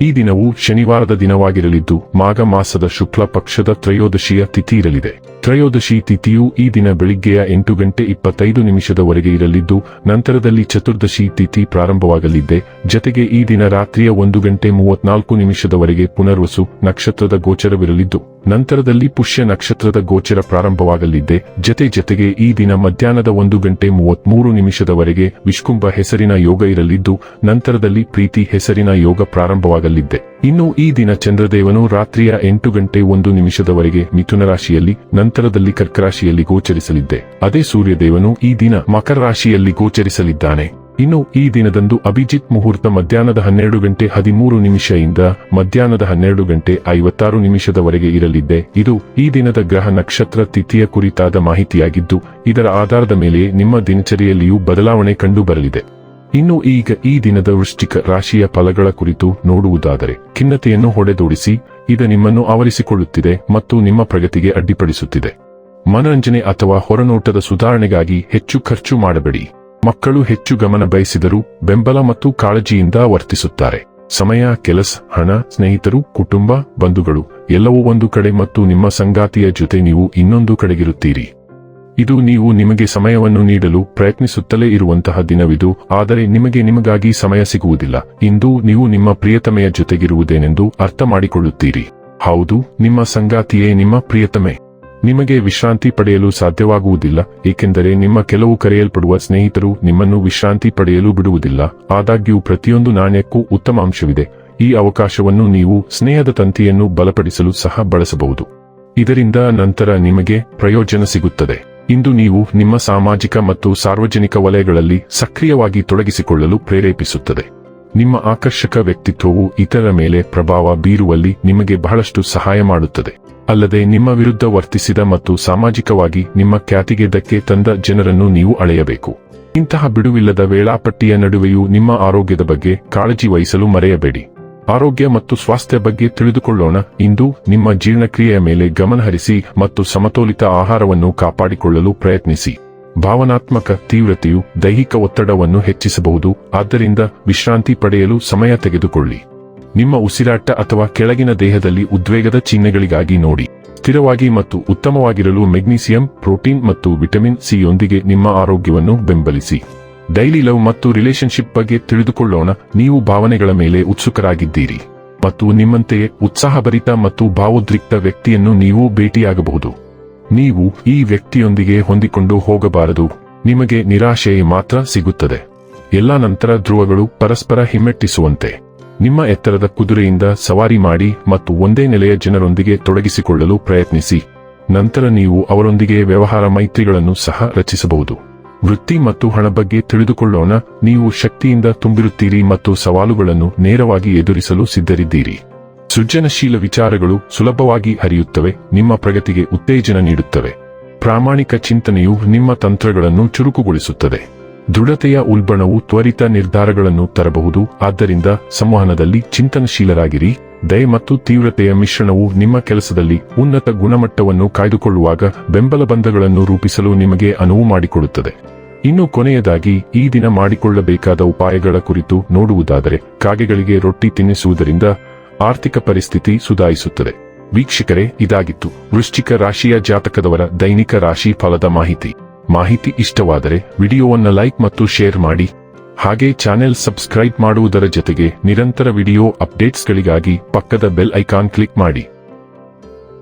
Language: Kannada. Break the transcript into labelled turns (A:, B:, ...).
A: ಈ ದಿನವು ಶನಿವಾರದ ದಿನವಾಗಿರಲಿದ್ದು, ಮಾಘ ಮಾಸದ ಶುಕ್ಲ ಪಕ್ಷದ ತ್ರಯೋದಶಿಯ ತಿಥಿ ಇರಲಿದೆ ತ್ರಯೋದಶಿ ತಿಥಿಯು ಈ ದಿನ ಬೆಳಿಗ್ಗೆಯ ಎಂಟು ಗಂಟೆ ಇಪ್ಪತ್ತೈದು ನಿಮಿಷದವರೆಗೆ ಇರಲಿದ್ದು, ನಂತರದಲ್ಲಿ ಚತುರ್ದಶಿ ತಿಥಿ ಪ್ರಾರಂಭವಾಗಲಿದೆ. ಜತೆಗೆ ಈ ದಿನ ರಾತ್ರಿಯ ಒಂದು ಗಂಟೆ ಮೂವತ್ನಾಲ್ಕು ನಿಮಿಷದವರೆಗೆ ಪುನರ್ವಸು ನಕ್ಷತ್ರದ ಗೋಚರವಿರಲಿದ್ದು, ನಂತರದಲ್ಲಿ ಪುಷ್ಯ ನಕ್ಷತ್ರದ ಗೋಚರ ಪ್ರಾರಂಭವಾಗಲಿದೆ. ಜತೆ ಜತೆಗೆ ಈ ದಿನ ಮಧ್ಯಾಹ್ನದ ಒಂದು ಗಂಟೆ ಮೂವತ್ಮೂರು ನಿಮಿಷದವರೆಗೆ ವಿಷ್ಕುಂಭ ಹೆಸರಿನ ಯೋಗ ಇರಲಿದ್ದು, ನಂತರದಲ್ಲಿ ಪ್ರೀತಿ ಹೆಸರಿನ ಯೋಗ ಪ್ರಾರಂಭವಾಗಲಿದೆ. ಇನ್ನು ಈ ದಿನ ಚಂದ್ರದೇವನು ರಾತ್ರಿಯ ಎಂಟು ಗಂಟೆ ಒಂದು ನಿಮಿಷದವರೆಗೆ ಮಿಥುನ ರಾಶಿಯಲ್ಲಿ, ನಂತರದಲ್ಲಿ ಕರ್ಕರಾಶಿಯಲ್ಲಿ ಗೋಚರಿಸಲಿದ್ದೆ. ಅದೇ ಸೂರ್ಯದೇವನು ಈ ದಿನ ಮಕರ ರಾಶಿಯಲ್ಲಿ ಗೋಚರಿಸಲಿದ್ದಾನೆ. ಇನ್ನು ಈ ದಿನದಂದು ಅಭಿಜಿತ್ ಮುಹೂರ್ತ ಮಧ್ಯಾಹ್ನದ ಹನ್ನೆರಡು ಗಂಟೆ ಹದಿಮೂರು ನಿಮಿಷದಿಂದ ಮಧ್ಯಾಹ್ನದ ಹನ್ನೆರಡು ಗಂಟೆ ಐವತ್ತಾರು ನಿಮಿಷದವರೆಗೆ ಇರಲಿದ್ದೆ. ಇದು ಈ ದಿನದ ಗ್ರಹ ನಕ್ಷತ್ರ ತಿಥಿಯ ಕುರಿತಾದ ಮಾಹಿತಿಯಾಗಿದ್ದು, ಇದರ ಆಧಾರದ ಮೇಲೆ ನಿಮ್ಮ ದಿನಚರಿಯಲ್ಲಿಯೂ ಬದಲಾವಣೆ ಕಂಡುಬರಲಿದೆ. ಇನ್ನು ಈಗ ಈ ದಿನದ ವೃಶ್ಚಿಕ ರಾಶಿಯ ಫಲಗಳ ಕುರಿತು ನೋಡುವುದಾದರೆ, ಖಿನ್ನತೆಯನ್ನು ಹೊಡೆದೋಡಿಸಿ, ಇದು ನಿಮ್ಮನ್ನು ಆವರಿಸಿಕೊಳ್ಳುತ್ತಿದೆ ಮತ್ತು ನಿಮ್ಮ ಪ್ರಗತಿಗೆ ಅಡ್ಡಿಪಡಿಸುತ್ತಿದೆ. ಮನರಂಜನೆ ಅಥವಾ ಹೊರನೋಟದ ಸುಧಾರಣೆಗಾಗಿ ಹೆಚ್ಚು ಖರ್ಚು ಮಾಡಬೇಡಿ. ಮಕ್ಕಳು ಹೆಚ್ಚು ಗಮನ ಬಯಸಿದರೂ ಬೆಂಬಲ ಮತ್ತು ಕಾಳಜಿಯಿಂದ ವರ್ತಿಸುತ್ತಾರೆ. ಸಮಯ, ಕೆಲಸ, ಹಣ, ಸ್ನೇಹಿತರು, ಕುಟುಂಬ, ಬಂಧುಗಳು ಎಲ್ಲವೂ ಒಂದು ಕಡೆ ಮತ್ತು ನಿಮ್ಮ ಸಂಗಾತಿಯ ಜೊತೆ ನೀವು ಇನ್ನೊಂದು ಕಡೆಗಿರುತ್ತೀರಿ. ಇದು ನೀವು ನಿಮಗೆ ಸಮಯವನ್ನು ನೀಡಲು ಪ್ರಯತ್ನಿಸುತ್ತಲೇ ಇರುವಂತಹ ದಿನವಿದು, ಆದರೆ ನಿಮಗೆ ನಿಮಗಾಗಿ ಸಮಯ ಸಿಗುವುದಿಲ್ಲ. ಇಂದು ನೀವು ನಿಮ್ಮ ಪ್ರಿಯತಮೆಯ ಜೊತೆಗಿರುವುದೇನೆಂದು ಅರ್ಥ ಮಾಡಿಕೊಳ್ಳುತ್ತೀರಿ ಹೌದು, ನಿಮ್ಮ ಸಂಗಾತಿಯೇ ನಿಮ್ಮ ಪ್ರಿಯತಮೆ. ನಿಮಗೆ ವಿಶ್ರಾಂತಿ ಪಡೆಯಲು ಸಾಧ್ಯವಾಗುವುದಿಲ್ಲ, ಏಕೆಂದರೆ ನಿಮ್ಮ ಕೆಲವು ಕರೆಯಲ್ಪಡುವ ಸ್ನೇಹಿತರು ನಿಮ್ಮನ್ನು ವಿಶ್ರಾಂತಿ ಪಡೆಯಲು ಬಿಡುವುದಿಲ್ಲ. ಆದಾಗ್ಯೂ ಪ್ರತಿಯೊಂದು ನಾಣ್ಯಕ್ಕೂ ಉತ್ತಮ ಅಂಶವಿದೆ. ಈ ಅವಕಾಶವನ್ನು ನೀವು ಸ್ನೇಹದ ತಂತಿಯನ್ನು ಬಲಪಡಿಸಲು ಸಹ ಬಳಸಬಹುದು. ಇದರಿಂದ ನಂತರ ನಿಮಗೆ ಪ್ರಯೋಜನ ಸಿಗುತ್ತದೆ. ಇಂದು ನೀವು ನಿಮ್ಮ ಸಾಮಾಜಿಕ ಮತ್ತು ಸಾರ್ವಜನಿಕ ವಲಯಗಳಲ್ಲಿ ಸಕ್ರಿಯವಾಗಿ ತೊಡಗಿಸಿಕೊಳ್ಳಲು ಪ್ರೇರೇಪಿಸುತ್ತದೆ. ನಿಮ್ಮ ಆಕರ್ಷಕ ವ್ಯಕ್ತಿತ್ವವು ಇತರರ ಮೇಲೆ ಪ್ರಭಾವ ಬೀರುವಲ್ಲಿ ನಿಮಗೆ ಬಹಳಷ್ಟು ಸಹಾಯ ಮಾಡುತ್ತದೆ. ಅಲ್ಲದೆ ನಿಮ್ಮ ವಿರುದ್ಧ ವರ್ತಿಸಿದ ಮತ್ತು ಸಾಮಾಜಿಕವಾಗಿ ನಿಮ್ಮ ಖ್ಯಾತಿಗೆ ಧಕ್ಕೆ ತಂದ ಜನರನ್ನು ನೀವು ಅಳೆಯಬೇಕು. ಇಂತಹ ಬಿಡುವಿಲ್ಲದ ವೇಳಾಪಟ್ಟಿಯ ನಡುವೆಯೂ ನಿಮ್ಮ ಆರೋಗ್ಯದ ಬಗ್ಗೆ ಕಾಳಜಿ ವಹಿಸಲು ಮರೆಯಬೇಡಿ. ಆರೋಗ್ಯ ಮತ್ತು ಸ್ವಾಸ್ಥ್ಯ ಬಗ್ಗೆ ತಿಳಿದುಕೊಳ್ಳೋಣ. ಇಂದು ನಿಮ್ಮ ಜೀರ್ಣಕ್ರಿಯೆಯ ಮೇಲೆ ಗಮನಹರಿಸಿ ಮತ್ತು ಸಮತೋಲಿತ ಆಹಾರವನ್ನು ಕಾಪಾಡಿಕೊಳ್ಳಲು ಪ್ರಯತ್ನಿಸಿ. ಭಾವನಾತ್ಮಕ ತೀವ್ರತೆಯು ದೈಹಿಕ ಒತ್ತಡವನ್ನು ಹೆಚ್ಚಿಸಬಹುದು. ಆದ್ದರಿಂದ ವಿಶ್ರಾಂತಿ ಪಡೆಯಲು ಸಮಯ ತೆಗೆದುಕೊಳ್ಳಿ. ನಿಮ್ಮ ಉಸಿರಾಟ ಅಥವಾ ಕೆಳಗಿನ ದೇಹದಲ್ಲಿ ಉದ್ವೇಗದ ಚಿಹ್ನೆಗಳಿಗಾಗಿ ನೋಡಿ. ಸ್ಥಿರವಾಗಿ ಮತ್ತು ಉತ್ತಮವಾಗಿರಲು ಮೆಗ್ನೀಸಿಯಂ, ಪ್ರೋಟೀನ್ ಮತ್ತು ವಿಟಮಿನ್ ಸಿಯೊಂದಿಗೆ ನಿಮ್ಮ ಆರೋಗ್ಯವನ್ನು ಬೆಂಬಲಿಸಿ. ಡೈಲಿ ಲವ್ ಮತ್ತು ರಿಲೇಶನ್ಶಿಪ್ ಬಗ್ಗೆ ತಿಳಿದುಕೊಳ್ಳೋಣ. ನೀವು ಭಾವನೆಗಳ ಮೇಲೆ ಉತ್ಸುಕರಾಗಿದ್ದೀರಿ. ಮತ್ತು ನಿಮ್ಮಂತೆಯೇ ಉತ್ಸಾಹಭರಿತ ಮತ್ತು ಭಾವೋದ್ರಿಕ್ತ ವ್ಯಕ್ತಿಯನ್ನು ನೀವು ಭೇಟಿಯಾಗಬಹುದು. ನೀವು ಈ ವ್ಯಕ್ತಿಯೊಂದಿಗೆ ಹೊಂದಿಕೊಂಡು ಹೋಗಬಾರದು. ನಿಮಗೆ ನಿರಾಶೆ ಮಾತ್ರ ಸಿಗುತ್ತದೆ. ಎಲ್ಲಾ ನಂತರ ಧ್ರುವಗಳು ಪರಸ್ಪರ ಹಿಮ್ಮೆಟ್ಟಿಸುವಂತೆ. ನಿಮ್ಮ ಎತ್ತರದ ಕುದುರೆಯಿಂದ ಸವಾರಿ ಮಾಡಿ ಮತ್ತು ಒಂದೇ ನೆಲೆಯ ಜನರೊಂದಿಗೆ ತೊಡಗಿಸಿಕೊಳ್ಳಲು ಪ್ರಯತ್ನಿಸಿ. ನಂತರ ನೀವು ಅವರೊಂದಿಗೆ ವ್ಯವಹಾರ ಮೈತ್ರಿಗಳನ್ನು ಸಹ ರಚಿಸಬಹುದು. ವೃತ್ತಿ ಮತ್ತು ಹಣ ಬಗ್ಗೆ ತಿಳಿದುಕೊಳ್ಳೋಣ. ನೀವು ಶಕ್ತಿಯಿಂದ ತುಂಬಿರುತ್ತೀರಿ ಮತ್ತು ಸವಾಲುಗಳನ್ನು ನೇರವಾಗಿ ಎದುರಿಸಲು ಸಿದ್ಧರಿದ್ದೀರಿ. ಸೃಜನಶೀಲ ವಿಚಾರಗಳು ಸುಲಭವಾಗಿ ಹರಿಯುತ್ತವೆ, ನಿಮ್ಮ ಪ್ರಗತಿಗೆ ಉತ್ತೇಜನ ನೀಡುತ್ತವೆ. ಪ್ರಾಮಾಣಿಕ ಚಿಂತನೆಯು ನಿಮ್ಮ ತಂತ್ರಗಳನ್ನು ಚುರುಕುಗೊಳಿಸುತ್ತದೆ. ದೃಢತೆಯ ಉಲ್ಬಣವು ತ್ವರಿತ ನಿರ್ಧಾರಗಳನ್ನು ತರಬಹುದು, ಆದ್ದರಿಂದ ಸಂವಹನದಲ್ಲಿ ಚಿಂತನಶೀಲರಾಗಿರಿ. ದಯ ಮತ್ತು ತೀವ್ರತೆಯ ಮಿಶ್ರಣವು ನಿಮ್ಮ ಕೆಲಸದಲ್ಲಿ ಉನ್ನತ ಗುಣಮಟ್ಟವನ್ನು ಕಾಯ್ದುಕೊಳ್ಳುವಾಗ ಬೆಂಬಲ ಬಂಧಗಳನ್ನು ರೂಪಿಸಲು ನಿಮಗೆ ಅನುವು ಮಾಡಿಕೊಡುತ್ತದೆ. ಇನ್ನು ಕೊನೆಯದಾಗಿ ಈ ದಿನ ಮಾಡಿಕೊಳ್ಳಬೇಕಾದ ಉಪಾಯಗಳ ಕುರಿತು ನೋಡುವುದಾದರೆ, ಕಾಗೆಗಳಿಗೆ ರೊಟ್ಟಿ ತಿನ್ನಿಸುವುದರಿಂದ ಆರ್ಥಿಕ ಪರಿಸ್ಥಿತಿ ಸುಧಾರಿಸುತ್ತದೆ. ವೀಕ್ಷಕರೇ, ಇದಾಗಿತ್ತು. ವೃಶ್ಚಿಕ ರಾಶಿಯ ಜಾತಕದವರ ದೈನಿಕ ರಾಶಿ ಫಲದ ಮಾಹಿತಿ. ಮಾಹಿತಿ ಇಷ್ಟವಾದರೆ ವಿಡಿಯೋವನ್ನು ಲೈಕ್ ಮತ್ತು ಶೇರ್ ಮಾಡಿ. ಹಾಗೆ ಚಾನೆಲ್ ಸಬ್ಸ್ಕ್ರೈಬ್ ಮಾಡುವುದರ ಜೊತೆಗೆ ನಿರಂತರ ವಿಡಿಯೋ ಅಪ್ಡೇಟ್ಸ್ಗಳಿಗಾಗಿ ಪಕ್ಕದ ಬೆಲ್ ಐಕಾನ್ ಕ್ಲಿಕ್ ಮಾಡಿ.